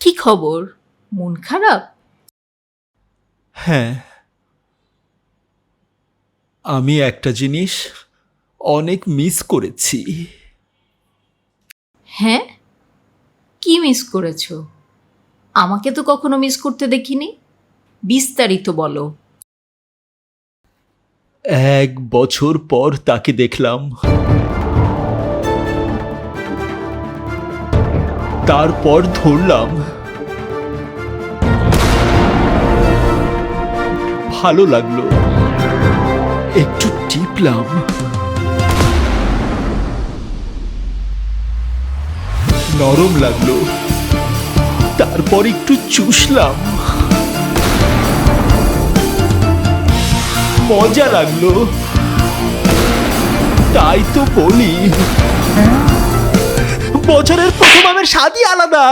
কি খবর? মন খারাপ? হ্যাঁ। আমি একটা জিনিস অনেক মিস করেছি। হ্যাঁ? কি মিস করেছ? আমাকে তো কখনো মিস করতে দেখিনি। বিস্তারিত বলো। এক বছর পর তাকে দেখলাম। তারপর ধরলাম। ভালো লাগল। একটু টিপলাম। নরম লাগল। তারপর একটু চুষলাম। মজা লাগল। তাই তো বলি। বছরের প্রথম আমের স্বাদই আলাদা।